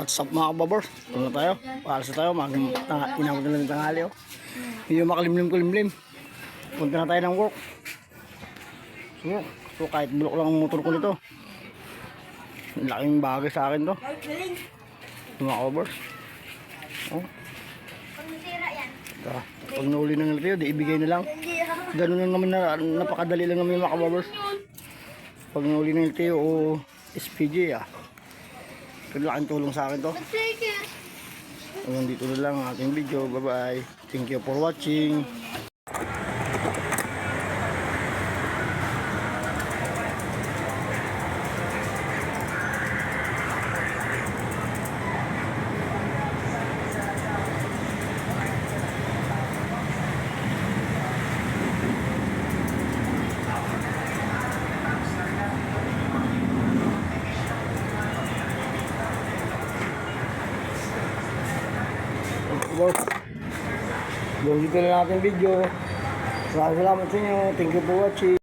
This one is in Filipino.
What's up mga kababor? Ito na tayo. Para sa tayo. Mag tanga, inabot na lang ng tanghali. Oh. Medyo makalimlim-kulimlim. Punta na tayo ng work. So, so kahit bulok lang ang motor ko nito. Laking bagay sa akin to. Mga kababor. Oh, ito. Pag nahuli na nila tayo, di ibigay na lang. Ganun lang naman na napakadali lang naman yung mga kababor. Pag nahuli na nila tayo o SPG ah. Laking tulong sa akin to. Hanggang dito na lang ang ating video. Bye-bye. Thank you for watching. Boss. Yung dito na natin video. Salamat sa inyo. Thank you for watching.